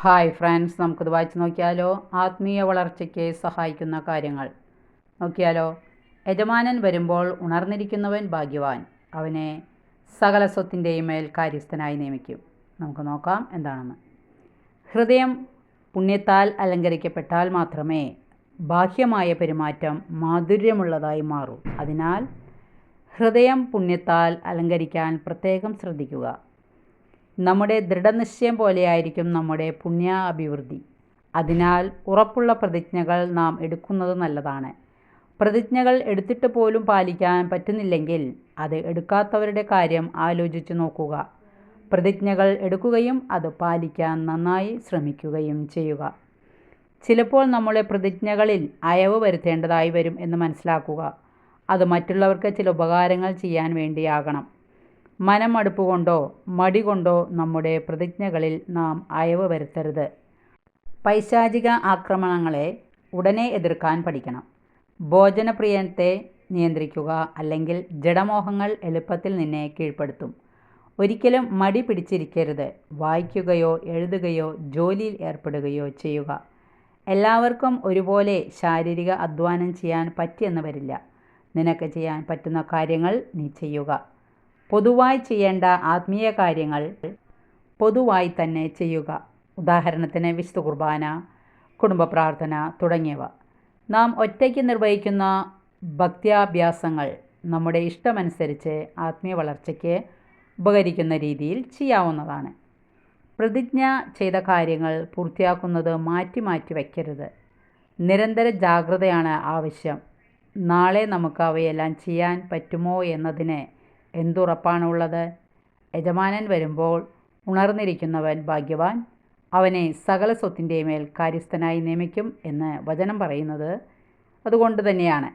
Hi friends നമുക്കിത് വായിച്ച് നോക്കിയാലോ? ആത്മീയ വളർച്ചയ്ക്ക് സഹായിക്കുന്ന കാര്യങ്ങൾ. നോക്കിയാലോ? യജമാനൻ വരുമ്പോൾ ഉണർന്നിരിക്കുന്നവൻ ഭാഗ്യവാൻ. അവനെ സകല സ്വത്തിന്റെയും മേൽ കാര്യസ്ഥനായി നിയമിക്കും. നമുക്ക് നോക്കാം എന്താണെന്ന്. ഹൃദയം പുണ്യത്താൽ അലങ്കരിക്കപ്പെട്ടാൽ മാത്രമേ ബാഹ്യമായ പെരുമാറ്റം മാധുര്യമുള്ളതായി മാറൂ. അതിനാൽ ഹൃദയം പുണ്യത്താൽ അലങ്കരിക്കാൻ പ്രത്യേകം ശ്രദ്ധിക്കുക. നമ്മുടെ ദൃഢനിശ്ചയം പോലെയായിരിക്കും നമ്മുടെ പുണ്യാഭിവൃദ്ധി. അതിനാൽ ഉറപ്പുള്ള പ്രതിജ്ഞകൾ നാം എടുക്കുന്നത് നല്ലതാണ്. പ്രതിജ്ഞകൾ എടുത്തിട്ട് പോലും പാലിക്കാൻ പറ്റുന്നില്ലെങ്കിൽ അത് എടുക്കാത്തവരുടെ കാര്യം ആലോചിച്ചു നോക്കുക. പ്രതിജ്ഞകൾ എടുക്കുകയും അത് പാലിക്കാൻ നന്നായി ശ്രമിക്കുകയും ചെയ്യുക. ചിലപ്പോൾ നമ്മളെ പ്രതിജ്ഞകളിൽ അയവ് വരുത്തേണ്ടതായി വരും എന്ന് മനസ്സിലാക്കുക. അത് മറ്റുള്ളവർക്ക് ചില ഉപകാരങ്ങൾ ചെയ്യാൻ വേണ്ടിയാകണം. മനമടുപ്പ് കൊണ്ടോ മടി കൊണ്ടോ നമ്മുടെ പ്രതിജ്ഞകളിൽ നാം അയവ് വരുത്തരുത്. പൈശാചിക ആക്രമണങ്ങളെ ഉടനെ എതിർക്കാൻ പഠിക്കണം. ഭോജനപ്രിയത്തെ നിയന്ത്രിക്കുക അല്ലെങ്കിൽ ജഡമോഹങ്ങൾ എളുപ്പത്തിൽ നിന്നെ കീഴ്പ്പെടുത്തും. ഒരിക്കലും മടി പിടിച്ചിരിക്കരുത്. വായിക്കുകയോ എഴുതുകയോ ജോലിയിൽ ഏർപ്പെടുകയോ ചെയ്യുക. എല്ലാവർക്കും ഒരുപോലെ ശാരീരിക അധ്വാനം ചെയ്യാൻ പറ്റിയെന്ന് വരില്ല. നിനക്ക് ചെയ്യാൻ പറ്റുന്ന കാര്യങ്ങൾ നീ ചെയ്യുക. പൊതുവായി ചെയ്യേണ്ട ആത്മീയ കാര്യങ്ങൾ പൊതുവായി തന്നെ ചെയ്യുക. ഉദാഹരണത്തിന് വിശുദ്ധ കുർബാന കുടുംബ പ്രാർത്ഥന തുടങ്ങിയവ. നാം ഒറ്റയ്ക്ക് നിർവഹിക്കുന്ന ഭക്ത്യാഭ്യാസങ്ങൾ നമ്മുടെ ഇഷ്ടമനുസരിച്ച് ആത്മീയ വളർച്ചയ്ക്ക് ഉപകരിക്കുന്ന രീതിയിൽ ചെയ്യാവുന്നതാണ്. പ്രതിജ്ഞ ചെയ്ത കാര്യങ്ങൾ പൂർത്തിയാക്കുന്നത് മാറ്റി മാറ്റി വയ്ക്കരുത്. നിരന്തര ജാഗ്രതയാണ് ആവശ്യം. നാളെ നമുക്ക് അവയെല്ലാം ചെയ്യാൻ പറ്റുമോ എന്നതിന് എന്തുറപ്പാണുള്ളത്? യജമാനൻ വരുമ്പോൾ ഉണർന്നിരിക്കുന്നവൻ ഭാഗ്യവാൻ. അവനെ സകല സ്വത്തിന്റെ മേൽ കാര്യസ്ഥനായി നിയമിക്കും എന്ന് വചനം പറയുന്നത് അതുകൊണ്ട് തന്നെയാണ്.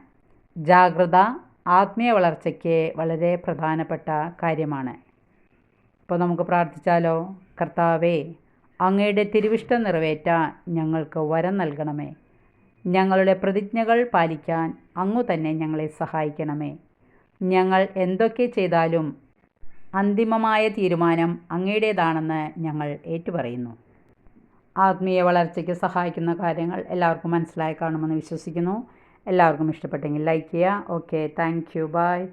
ജാഗ്രത ആത്മീയ വളർച്ചയ്ക്ക് വളരെ പ്രധാനപ്പെട്ട കാര്യമാണ്. ഇപ്പോൾ നമുക്ക് പ്രാർത്ഥിച്ചാലോ? കർത്താവേ അങ്ങയുടെ തിരുവിഷ്ടം നിറവേറ്റാൻ ഞങ്ങൾക്ക് വരം നൽകണമേ. ഞങ്ങളുടെ പ്രതിജ്ഞകൾ പാലിക്കാൻ അങ്ങു തന്നെ ഞങ്ങളെ സഹായിക്കണമേ. ഞങ്ങൾ എന്തൊക്കെ ചെയ്താലും അന്തിമമായ തീരുമാനം അങ്ങയുടേതാണെന്ന് ഞങ്ങൾ ഏറ്റുപറയുന്നു. ആത്മീയ വളർച്ചയ്ക്ക് സഹായിക്കുന്ന കാര്യങ്ങൾ എല്ലാവർക്കും മനസ്സിലായി കാണുമെന്ന് വിശ്വസിക്കുന്നു. എല്ലാവർക്കും ഇഷ്ടപ്പെട്ടെങ്കിൽ ലൈക്ക് ചെയ്യുക. Okay thank you by